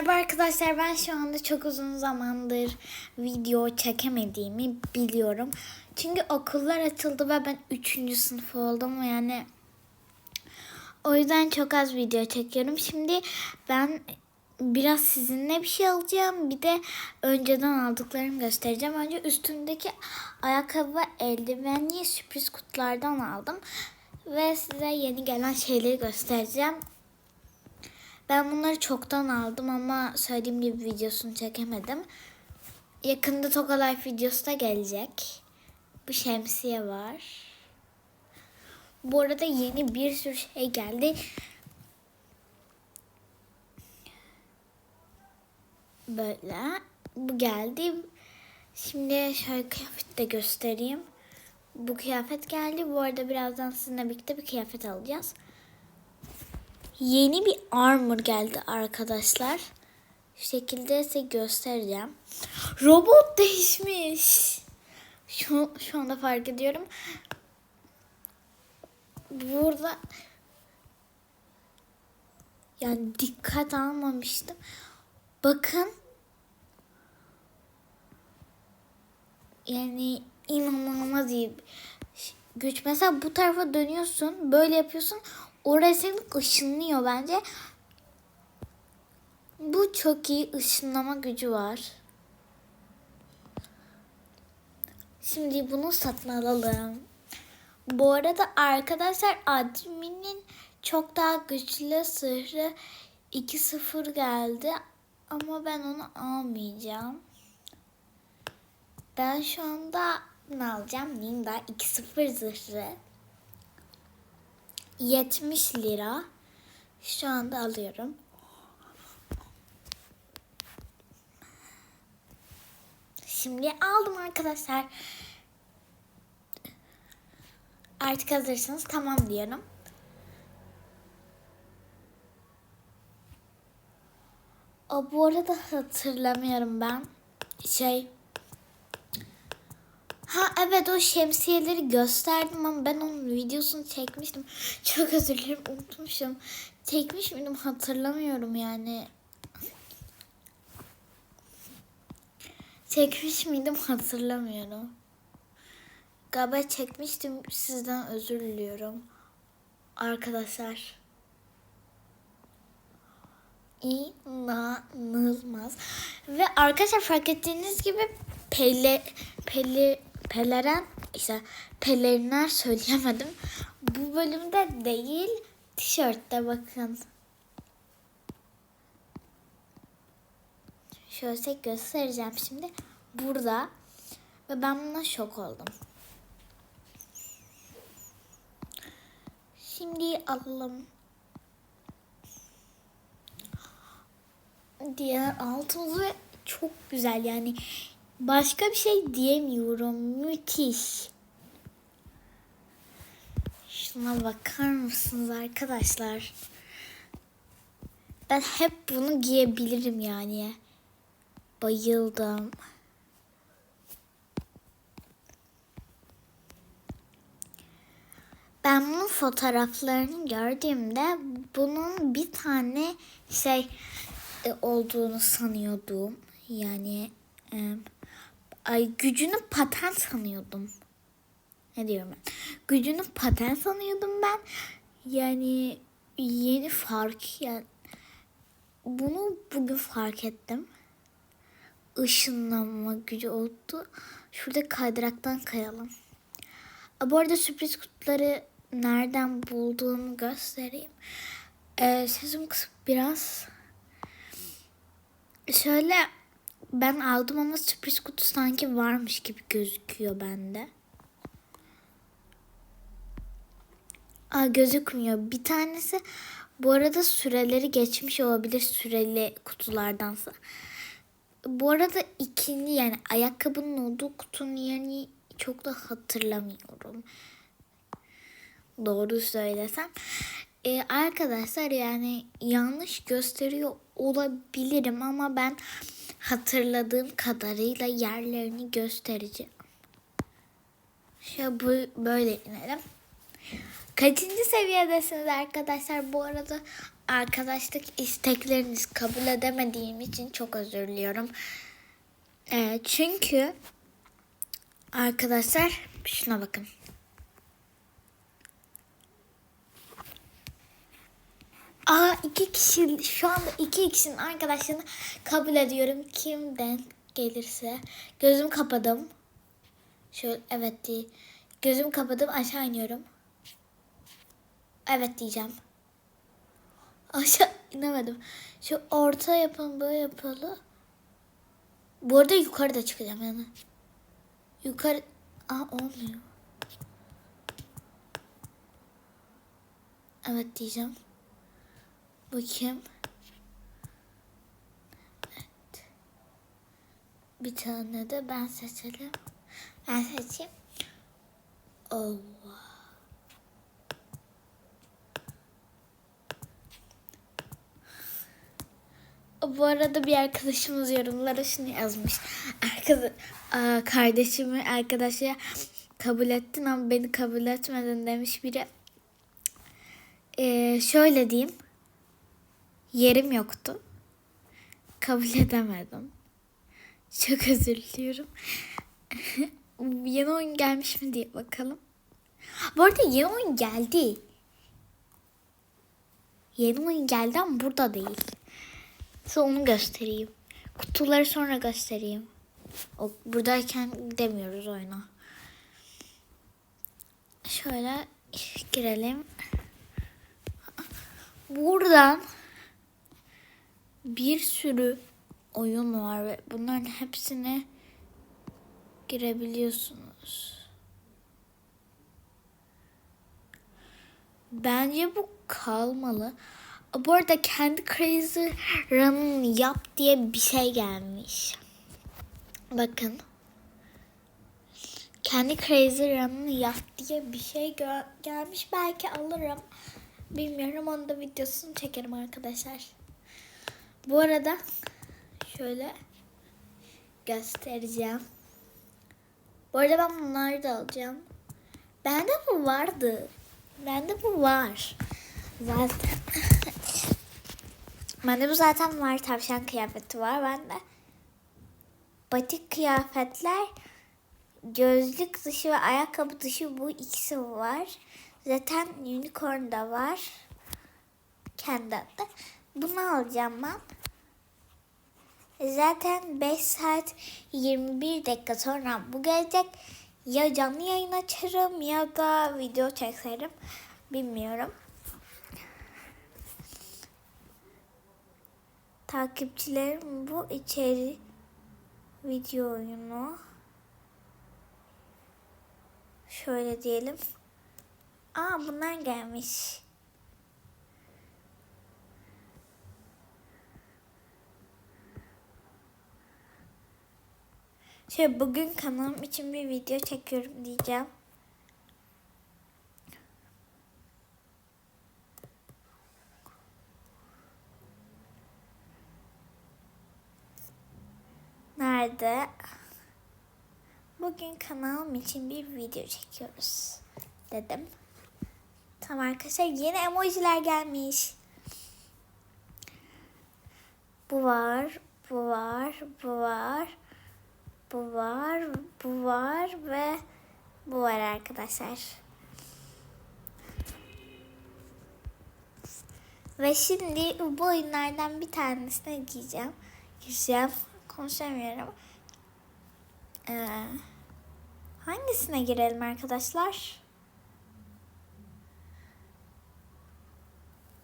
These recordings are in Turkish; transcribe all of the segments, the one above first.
Merhaba arkadaşlar ben şu anda çok uzun zamandır video çekemediğimi biliyorum. Çünkü okullar açıldı ve ben 3. sınıf oldum yani o yüzden çok az video çekiyorum. Şimdi ben biraz sizinle bir şey alacağım. Bir de önceden aldıklarımı göstereceğim. Önce üstündeki ayakkabı ve eldiveni sürpriz kutulardan aldım. Ve size yeni gelen şeyleri göstereceğim. Ben bunları çoktan aldım ama söylediğim gibi videosunu çekemedim. Yakında Toka Life videosu da gelecek. Bu şemsiye var. Bu arada yeni bir sürü şey geldi. Böyle. Bu geldi. Şimdi şöyle kıyafet de göstereyim. Bu kıyafet geldi. Bu arada birazdan sizinle birlikte bir kıyafet alacağız. Yeni bir armor geldi arkadaşlar. Şu şekilde size göstereceğim. Robot değişmiş. Şu, şu anda fark ediyorum. Burada yani dikkat almamıştım. Bakın. Yani inanılmaz iyi güç. Mesela bu tarafa dönüyorsun. Böyle yapıyorsun. Oraya senin ışınlıyor bence. Bu çok iyi ışınlama gücü var. Şimdi bunu satın alalım. Bu arada arkadaşlar adminin çok daha güçlü sırrı 2-0 geldi. Ama ben onu almayacağım. Ben şu anda ne alacağım? Linda 2-0 zırhı. 70 lira. Şu anda alıyorum. Şimdi aldım arkadaşlar. Artık hazırsınız. Tamam diyorum. O bu arada hatırlamıyorum ben. Şey Ha evet o şemsiyeleri gösterdim ama ben onun videosunu çekmiştim. Çok özür dilerim unutmuşum. Çekmiş miydim hatırlamıyorum yani. Çekmiş miydim hatırlamıyorum. Galiba çekmiştim sizden özür diliyorum. Arkadaşlar. İnanılmaz. Ve arkadaşlar fark ettiğiniz gibi Pele, Pele, Peleren işte pelerinler söyleyemedim. Bu bölümde değil tişörtte bakın. Şöyle göstereceğim şimdi. Burada. Ve ben buna şok oldum. Şimdi alalım. Diğer altımız ve çok güzel yani Başka bir şey diyemiyorum. Müthiş. Şuna bakar mısınız arkadaşlar? Ben hep bunu giyebilirim yani. Bayıldım. Ben bunun fotoğraflarını gördüğümde bunun bir tane şey e, olduğunu sanıyordum. Yani ay gücünü paten sanıyordum. Ne diyorum ben? Gücünü paten sanıyordum ben. Yani yeni fark yani bunu bugün fark ettim. Işınlanma gücü oldu. Şurada kaydıraktan kayalım. Bu arada sürpriz kutuları nereden bulduğumu göstereyim. Ee, sesim kısık biraz. Şöyle ben aldım ama sürpriz kutu sanki varmış gibi gözüküyor bende. Aa, gözükmüyor. Bir tanesi bu arada süreleri geçmiş olabilir süreli kutulardansa. Bu arada ikinci yani ayakkabının olduğu kutunun yerini çok da hatırlamıyorum. Doğru söylesem. Ee, arkadaşlar yani yanlış gösteriyor olabilirim ama ben hatırladığım kadarıyla yerlerini göstereceğim. Şöyle bu, böyle inelim. Kaçıncı seviyedesiniz arkadaşlar? Bu arada arkadaşlık isteklerinizi kabul edemediğim için çok özür diliyorum. Ee, çünkü arkadaşlar şuna bakın. Aa iki kişi şu anda iki kişinin arkadaşlığını kabul ediyorum. Kimden gelirse gözüm kapadım. Şöyle evet değil. Gözüm kapadım aşağı iniyorum. Evet diyeceğim. Aşağı inemedim. Şu orta yapalım böyle yapalım. Bu arada yukarı da çıkacağım yani. Yukarı... Aa olmuyor. Evet diyeceğim. Bakayım. Evet. Bir tane de ben seçelim. Ben seçeyim. Allah. Bu arada bir arkadaşımız yorumlara şunu yazmış. Arkadaş, kardeşimi arkadaşa kabul ettin ama beni kabul etmedin demiş biri. Ee, şöyle diyeyim. Yerim yoktu. Kabul edemedim. Çok özür diliyorum. yeni oyun gelmiş mi diye bakalım. Bu arada yeni oyun geldi. Yeni oyun geldi ama burada değil. Size onu göstereyim. Kutuları sonra göstereyim. O, buradayken demiyoruz oyuna. Şöyle girelim. Buradan bir sürü oyun var ve bunların hepsine girebiliyorsunuz. Bence bu kalmalı. Bu arada kendi Crazy Run'ın yap diye bir şey gelmiş. Bakın. Kendi Crazy Run'ın yap diye bir şey gelmiş. Belki alırım. Bilmiyorum. Onu da videosunu çekerim arkadaşlar. Bu arada şöyle göstereceğim. Bu arada ben bunları da alacağım. Bende bu vardı. Bende bu var. Zaten. Bende bu zaten var. Tavşan kıyafeti var bende. Batik kıyafetler gözlük dışı ve ayakkabı dışı bu ikisi var. Zaten unicorn da var. Kendi adı. Bunu alacağım ben. Zaten 5 saat 21 dakika sonra bu gelecek. Ya canlı yayın açarım ya da video çekerim. Bilmiyorum. Takipçilerim bu içeri video oyunu şöyle diyelim. Aa bunlar gelmiş. Şey bugün kanalım için bir video çekiyorum diyeceğim. Nerede? Bugün kanalım için bir video çekiyoruz dedim. Tamam arkadaşlar yeni emojiler gelmiş. Bu var, bu var, bu var, bu var, bu var ve bu var arkadaşlar. Ve şimdi bu oyunlardan bir tanesine giyeceğim. Gireceğim. Konuşamıyorum. Ee, hangisine girelim arkadaşlar?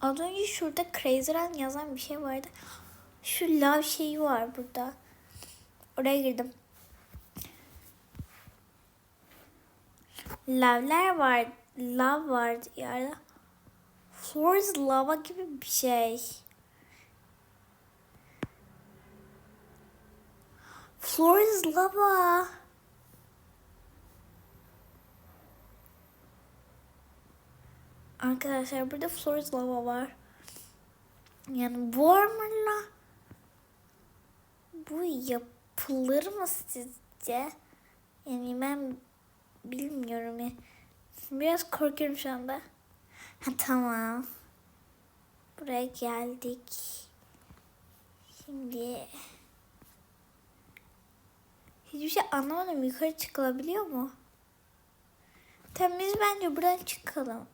Az önce şurada Crazy Run yazan bir şey vardı. Şu love şeyi var burada. Oraya girdim. Love'ler var. Love vardı yerde. Flores lava gibi bir şey. Flores lava. Arkadaşlar burada Flores lava var. Yani bu armorla bu yapılır mı sizce? Yani ben bilmiyorum ya. Biraz korkuyorum şu anda. Ha tamam. Buraya geldik. Şimdi hiçbir şey anlamadım. Yukarı çıkılabiliyor mu? Tamam biz bence buradan çıkalım.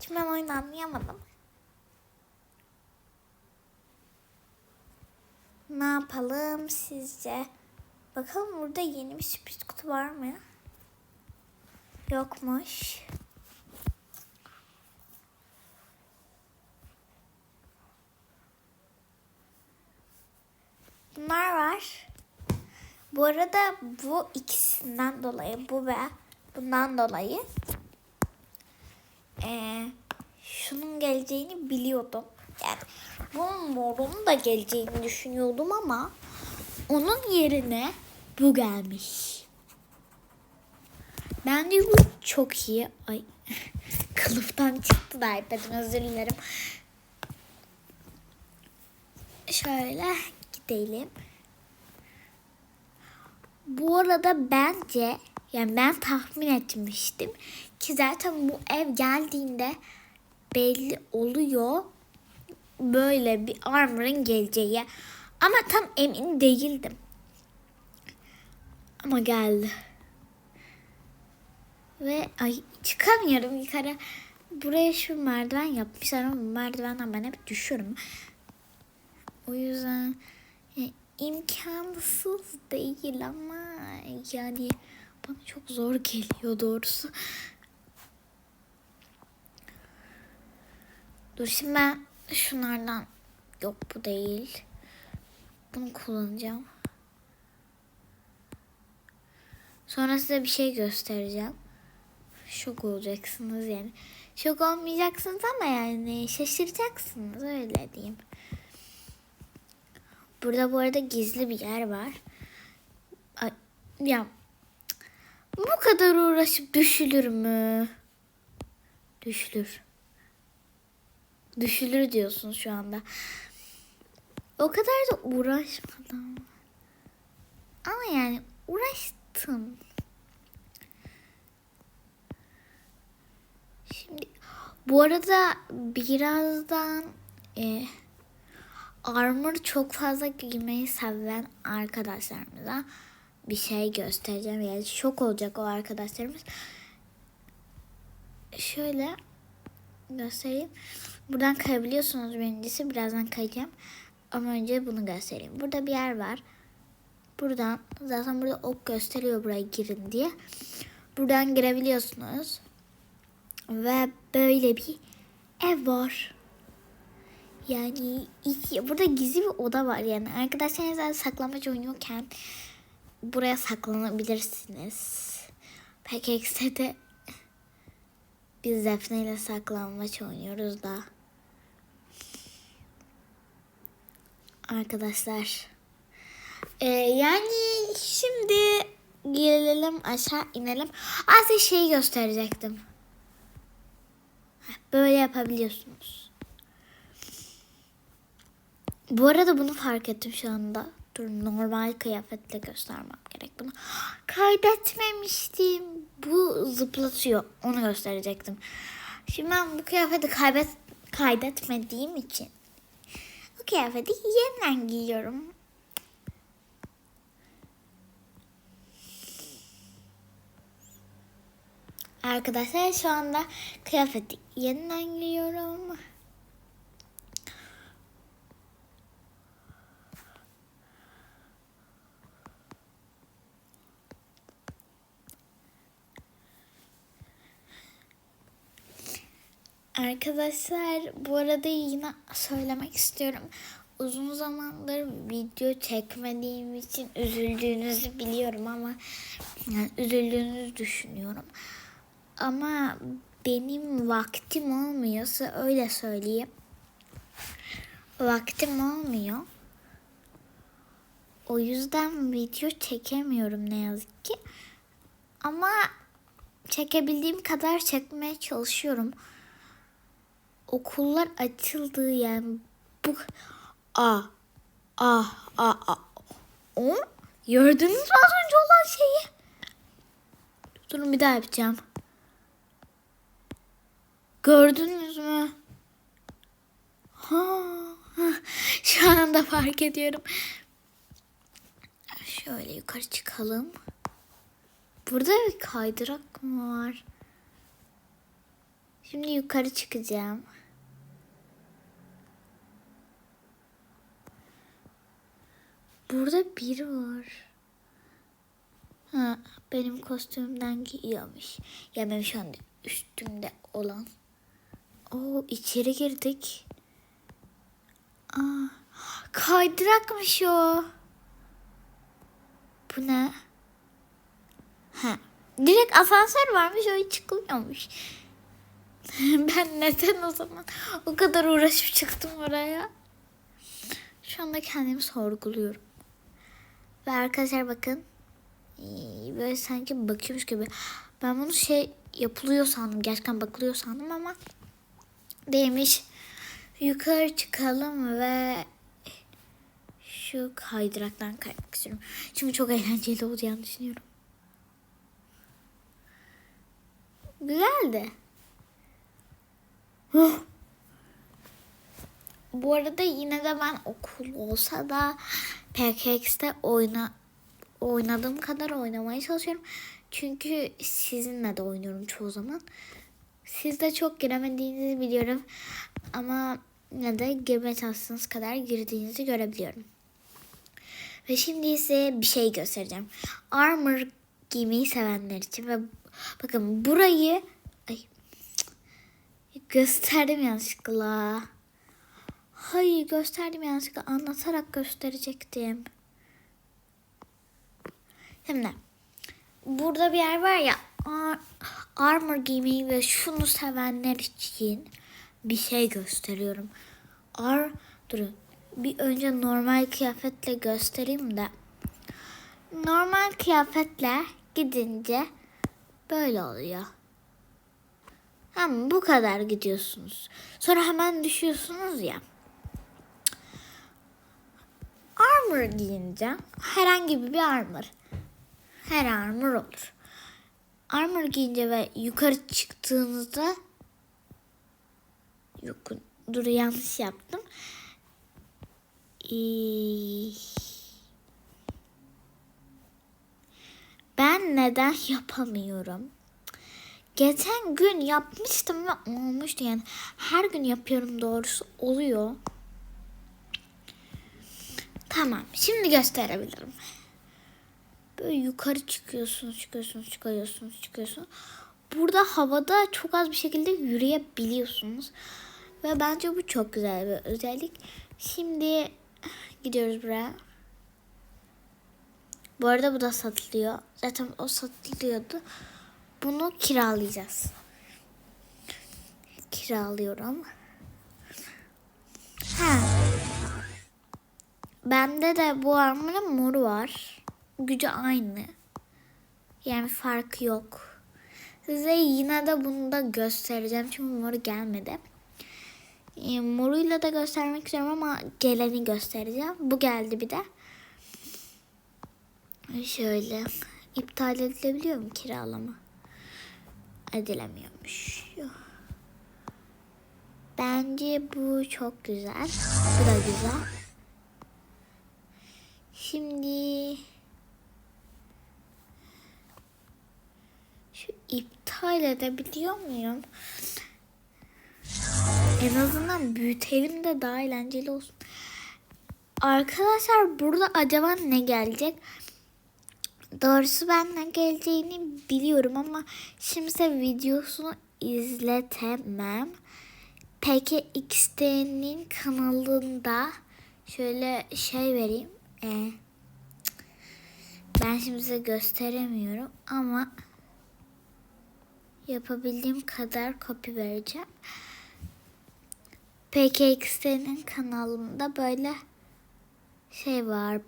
Şimdi ben oyunu anlayamadım. Ne yapalım sizce? Bakalım burada yeni bir sürpriz kutu var mı? Yokmuş. Bunlar var. Bu arada bu ikisinden dolayı bu ve bundan dolayı eee, şunun geleceğini biliyordum. Yani bunun morunun da geleceğini düşünüyordum ama onun yerine bu gelmiş. Bence bu çok iyi. Ay kılıftan çıktı da iPad'im özür dilerim. Şöyle gidelim. Bu arada bence yani ben tahmin etmiştim ki zaten bu ev geldiğinde belli oluyor böyle bir armor'ın geleceği. Ama tam emin değildim. Ama geldi. Ve ay çıkamıyorum yukarı. Buraya şu merdiven yapmışlar ama merdivenden ben hep düşüyorum. O yüzden yani imkansız değil ama yani bana çok zor geliyor doğrusu. Dur şimdi ben şunlardan yok bu değil. Bunu kullanacağım. Sonra size bir şey göstereceğim. Şok olacaksınız yani. Şok olmayacaksınız ama yani şaşıracaksınız öyle diyeyim. Burada bu arada gizli bir yer var. Ya bu kadar uğraşıp düşülür mü? Düşülür. Düşülür diyorsun şu anda. O kadar da uğraşmadım. Ama yani uğraştım. Şimdi bu arada birazdan e, armor çok fazla giymeyi seven arkadaşlarımıza bir şey göstereceğim. Yani şok olacak o arkadaşlarımız. Şöyle göstereyim. Buradan kayabiliyorsunuz birincisi. Birazdan kayacağım. Ama önce bunu göstereyim. Burada bir yer var. Buradan zaten burada ok gösteriyor buraya girin diye. Buradan girebiliyorsunuz. Ve böyle bir ev var. Yani iki, burada gizli bir oda var yani. Arkadaşlarınızla saklambaç oynuyorken buraya saklanabilirsiniz. PKX'de de biz Defne ile saklambaç oynuyoruz da. Arkadaşlar. Ee, yani şimdi gelelim aşağı inelim. Az şeyi gösterecektim. Böyle yapabiliyorsunuz. Bu arada bunu fark ettim şu anda. Dur normal kıyafetle göstermem gerek bunu. Kaydetmemiştim. Bu zıplatıyor. Onu gösterecektim. Şimdi ben bu kıyafeti kaybet kaydetmediğim için bu kıyafeti yeniden giyiyorum. Arkadaşlar şu anda kıyafeti yeniden giyiyorum. Arkadaşlar bu arada yine söylemek istiyorum. Uzun zamandır video çekmediğim için üzüldüğünüzü biliyorum ama yani üzüldüğünüzü düşünüyorum. Ama benim vaktim olmuyorsa öyle söyleyeyim. Vaktim olmuyor. O yüzden video çekemiyorum ne yazık ki. Ama çekebildiğim kadar çekmeye çalışıyorum. Okullar açıldı yani bu a a a a o gördünüz mü az önce olan şeyi? Durun bir daha yapacağım. Gördünüz mü? Ha, şu anda fark ediyorum. Şöyle yukarı çıkalım. Burada bir kaydırak mı var? Şimdi yukarı çıkacağım. Burada biri var. Ha, benim kostümümden giyiyormuş. Ya benim şu anda üstümde olan. Oo içeri girdik. Aa, kaydırakmış o. Bu ne? Ha, direkt asansör varmış o hiç çıkılmıyormuş. ben neden o zaman o kadar uğraşıp çıktım oraya? Şu anda kendimi sorguluyorum. Ve arkadaşlar bakın. Böyle sanki bakıyormuş gibi. Ben bunu şey yapılıyor sandım. Gerçekten bakılıyor sandım ama değilmiş. Yukarı çıkalım ve şu kaydıraktan kaymak istiyorum. Çünkü çok eğlenceli olacağını düşünüyorum. Güzeldi. Bu arada yine de ben okul olsa da PKX'te oyna oynadığım kadar oynamaya çalışıyorum. Çünkü sizinle de oynuyorum çoğu zaman. Siz de çok giremediğinizi biliyorum. Ama yine de girmeye çalıştığınız kadar girdiğinizi görebiliyorum. Ve şimdi size bir şey göstereceğim. Armor giymeyi sevenler için ve bakın burayı ay, gösterdim yanlışlıkla. Hayır gösterdim yanlışlıkla anlatarak gösterecektim. Şimdi burada bir yer var ya ar- armor giymeyi ve şunu sevenler için bir şey gösteriyorum. Ar durun bir önce normal kıyafetle göstereyim de. Normal kıyafetle gidince böyle oluyor. Hem bu kadar gidiyorsunuz. Sonra hemen düşüyorsunuz ya. Armor giyince herhangi bir armor. Her armor olur. Armor giyince ve yukarı çıktığınızda yok dur yanlış yaptım. Ee, ben neden yapamıyorum? Geçen gün yapmıştım ve olmuştu yani. Her gün yapıyorum doğrusu oluyor. Tamam şimdi gösterebilirim. Böyle yukarı çıkıyorsunuz, çıkıyorsunuz, çıkıyorsunuz, çıkıyorsunuz. Burada havada çok az bir şekilde yürüyebiliyorsunuz. Ve bence bu çok güzel bir özellik. Şimdi gidiyoruz buraya. Bu arada bu da satılıyor. Zaten o satılıyordu. Bunu kiralayacağız. Kiralıyorum. Ha. Bende de bu armorun moru var. Gücü aynı. Yani farkı yok. Size yine de bunu da göstereceğim. Çünkü moru gelmedi. E, moruyla da göstermek istiyorum ama geleni göstereceğim. Bu geldi bir de. Şöyle. iptal edilebiliyor mu kiralama? Edilemiyormuş. Bence bu çok güzel. Bu da güzel. Şimdi şu iptal edebiliyor muyum? En azından büyütelim de daha eğlenceli olsun. Arkadaşlar burada acaba ne gelecek? Doğrusu ben ne geleceğini biliyorum ama şimdi size videosunu izletemem. Peki XD'nin kanalında şöyle şey vereyim. Ee, ben şimdi size gösteremiyorum ama yapabildiğim kadar kopya vereceğim. PKX'nin kanalında böyle şey var.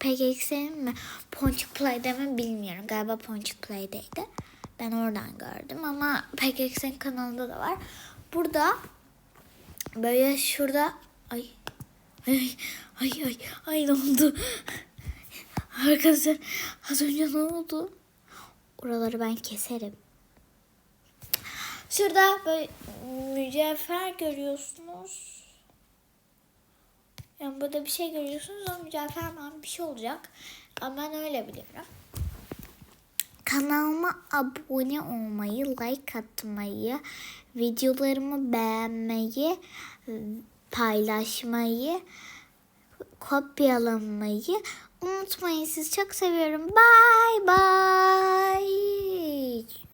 PKX'nin mi? Ponçik Play'de mi bilmiyorum. Galiba Ponçik Play'deydi. Ben oradan gördüm ama PKX'nin kanalında da var. Burada böyle şurada ay ay ay ay ay ne oldu? Arkadaşlar az önce ne oldu? Oraları ben keserim. Şurada böyle mücevher görüyorsunuz. Yani burada bir şey görüyorsunuz o mücevher bir şey olacak. Ama ben öyle biliyorum. Kanalıma abone olmayı, like atmayı, videolarımı beğenmeyi, paylaşmayı, kopyalamayı unutmayın. Sizi çok seviyorum. Bye bye.